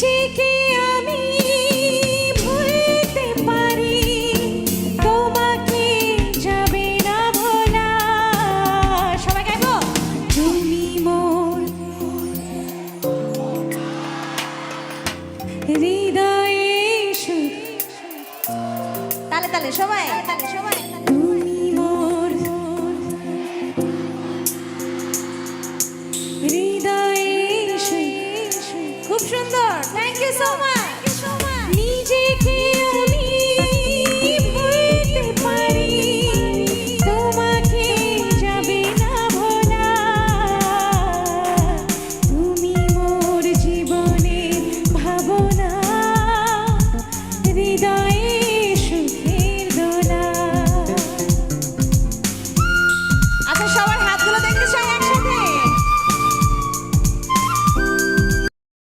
নিজেকে আমি ভুলতে পারি। তোমাকে যাবে না ভোলা। সবাই গাইবো? তুমি মোর হৃদয়ে তালে তালে সবাই তালে, সবাই। তুমি মোর হৃদয়ে। খুব সুন্দর। Thank you so much